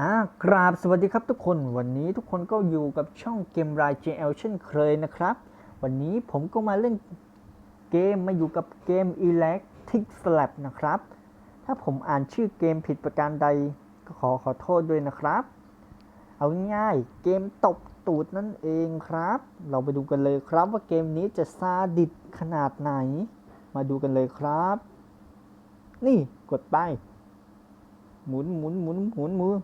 อ่ากราบสวัสดีครับทุกคนวันนี้ทุกคนก็อยู่กับช่องเกมราย JL เช่นเคยนะครับ วันนี้ผมก็มาเล่นเกมมาอยู่กับเกม Electric Slap นะครับ ถ้าผมอ่านชื่อเกมผิดประการใดก็ขอขอโทษด้วยนะครับ เอาง่ายเกมตบตูดนั่นเองครับ เราไปดูกันเลยครับว่าเกมนี้จะซาดิสขนาดไหน มาดูกันเลยครับ นี่กดไป หมุนหมุนหมุนหมุนมือ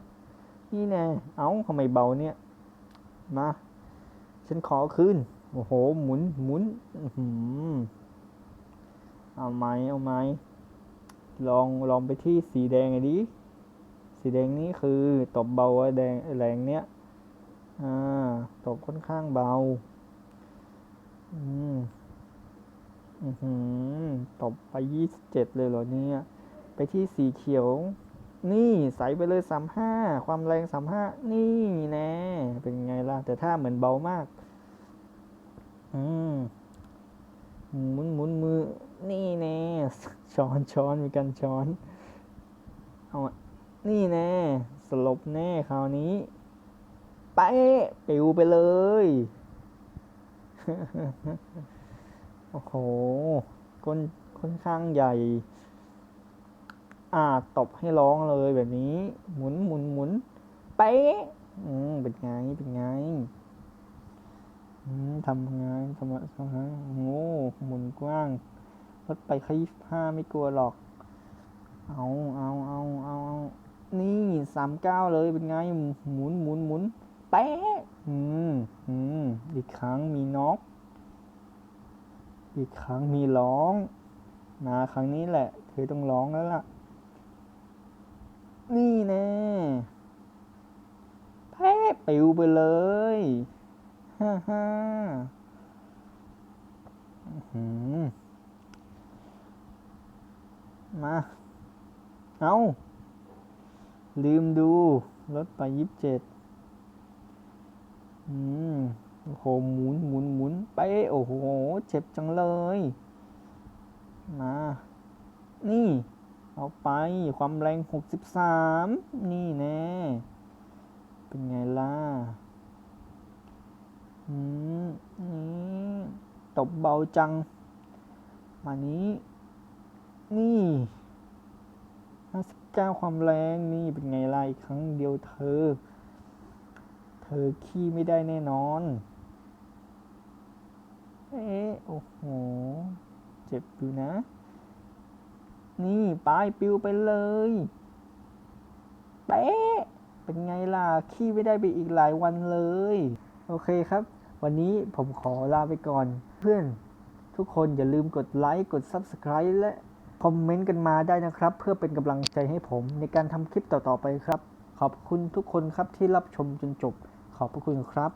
นี่แน่เอาทำไมเบาเนี่ย มา ฉันขอคืนโอ้โห หมุนหมุนอื้อหือเอาไหมเอาไหมลองลองไปที่สีแดงไอ้ดิ สีแดงนี้คือตบเบาแดงแรงเนี้ย อ่า ตบค่อนข้างเบา อืม อือหือ ตบไปยี่สิบเจ็ดเลยเหรอเนี่ย ไปที่สีเขียว นี่ใสไปเลยสามห้าความแรงสามห้านี่แน่เป็นไงล่ะ แต่ถ้าเหมือนเบามาก อืมหมุนหมุนมือ นี่แน่ช้อนช้อนมีกันช้อนเอาอะนี่แน่สลบแน่คราวนี้ไปปิวไปเลย โอ้โหก้นค่อนข้างใหญ่ อ่าตบให้ร้องเลยแบบนี้ หมุนหมุนหมุนเป๊ะอืมเป็นไงเป็นไงอืมทำงทำไงทำไงโอ้หมุนกว้างรถไปขยี้ผ้าไม่กลัวหรอก เอาเอาเอาเอาเอานี่สามเก้าเลยเป็นไง หมุนหมุนหมุนเป๊ะอืมอืมอีกครั้งมีน็อกอีกครั้งมีร้องมาครั้งนี้แหละเธอต้องร้องแล้วล่ะ นี่แน่แพ้ปิวไปเลยฮ่าฮ่ามา เอาลืมดูลดไปยี่สิบเจ็ดอืมโอ้โหหมุนหมุนหมุนไปโอ้โห เจ็บจังเลย มา นี่ เอาไปความแรง 63 นี่แน่ เป็นไงล่ะอืมนี่ตบเบาจัง มานี้ นี่ 59 ความแรงนี่เป็นไงล่ะอีกครั้งเดียวเธอ เธอขี้ไม่ได้แน่นอน เอ๊ะ โอ้โห เจ็บอยู่นะ นี่ปลายปิวไปเลยเป๊ะเป็นไงล่ะ ขี้ไม่ได้ไปอีกหลายวันเลย โอเคครับ วันนี้ผมขอลาไปก่อน เพื่อนทุกคนอย่าลืมกดไลค์ กด Subscribe และคอมเมนต์กันมาได้นะครับ เพื่อเป็นกำลังใจให้ผมในการทำคลิปต่อๆไปครับ ขอบคุณทุกคนครับที่รับชมจนจบ ขอบพระคุณครับ